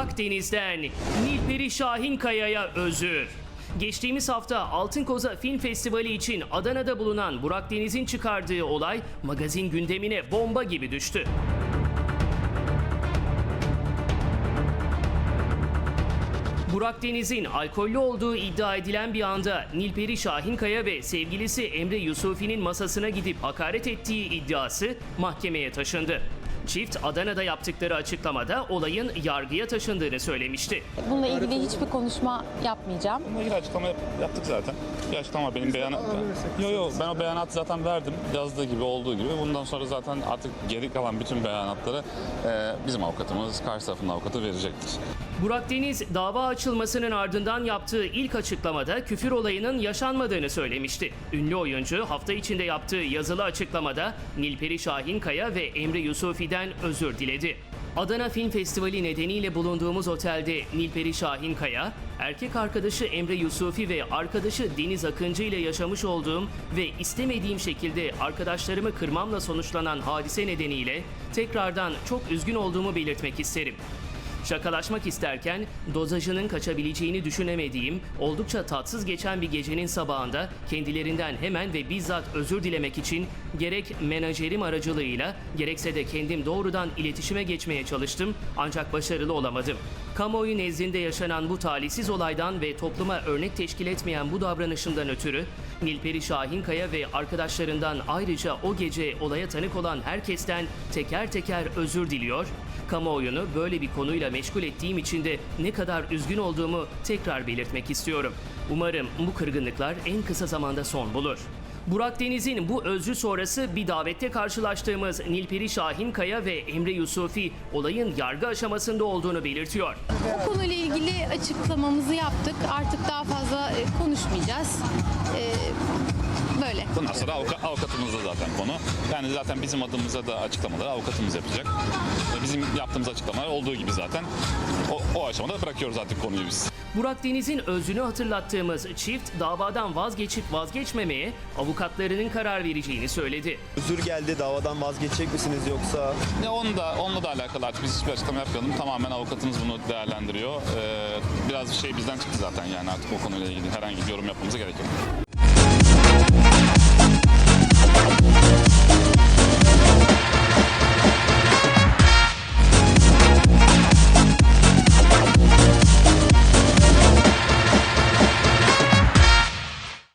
Burak Deniz'den Nilperi Şahinkaya'ya özür. Geçtiğimiz hafta Altın Koza Film Festivali için Adana'da bulunan Burak Deniz'in çıkardığı olay magazin gündemine bomba gibi düştü. Burak Deniz'in alkollü olduğu iddia edilen bir anda Nilperi Şahinkaya ve sevgilisi Emre Yusufi'nin masasına gidip hakaret ettiği iddiası mahkemeye taşındı. Çift Adana'da yaptıkları açıklamada olayın yargıya taşındığını söylemişti. Bununla ilgili hiçbir konuşma yapmayacağım. Bununla ilgili açıklama yap- yaptık zaten. Bir açıklama benim beyanat. Yok yok ben o beyanatı zaten verdim. Yazdığı gibi olduğu gibi. Bundan sonra zaten artık geri kalan bütün beyanatları e, bizim avukatımız, karşı tarafın avukatı verecektir. Burak Deniz dava açılmasının ardından yaptığı ilk açıklamada küfür olayının yaşanmadığını söylemişti. Ünlü oyuncu hafta içinde yaptığı yazılı açıklamada Nilperi Şahinkaya ve Emre Yusufi'den özür diledi. Adana Film Festivali nedeniyle bulunduğumuz otelde Nilperi Şahinkaya, erkek arkadaşı Emre Yusufi ve arkadaşı Deniz Akıncı ile yaşamış olduğum ve istemediğim şekilde arkadaşlarımı kırmamla sonuçlanan hadise nedeniyle tekrardan çok üzgün olduğumu belirtmek isterim. Şakalaşmak isterken dozajının kaçabileceğini düşünemediğim, oldukça tatsız geçen bir gecenin sabahında kendilerinden hemen ve bizzat özür dilemek için gerek menajerim aracılığıyla gerekse de kendim doğrudan iletişime geçmeye çalıştım ancak başarılı olamadım. Kamuoyu nezdinde yaşanan bu talihsiz olaydan ve topluma örnek teşkil etmeyen bu davranışımdan ötürü Nilperi Şahinkaya ve arkadaşlarından ayrıca o gece olaya tanık olan herkesten teker teker özür diliyor, Kamuoyunu böyle bir konuyla meşgul ettiğim için de ne kadar üzgün olduğumu tekrar belirtmek istiyorum. Umarım bu kırgınlıklar en kısa zamanda son bulur. Burak Deniz'in bu özrü sonrası bir davette karşılaştığımız Nilperi Şahinkaya ve Emre Yusufi olayın yargı aşamasında olduğunu belirtiyor. Bu konuyla ilgili açıklamamızı yaptık. Artık daha fazla e, konuşmayacağız. E, Böyle. Bundan sonra avuka, avukatımızda zaten konu. Yani zaten bizim adımıza da açıklamaları avukatımız yapacak. Bizim yaptığımız açıklamalar olduğu gibi zaten o, o aşamada bırakıyoruz artık konuyu biz. Burak Deniz'in özrünü hatırlattığımız çift davadan vazgeçip vazgeçmemeye avukatlarının karar vereceğini söyledi. Özür geldi davadan vazgeçecek misiniz yoksa? Ya onu da onunla da alakalı artık biz hiçbir açıklama yapmayalım. Tamamen avukatımız bunu değerlendiriyor. Ee, biraz bir şey bizden çıktı zaten yani artık o konuyla ilgili herhangi bir yorum yapmamıza gerek yok.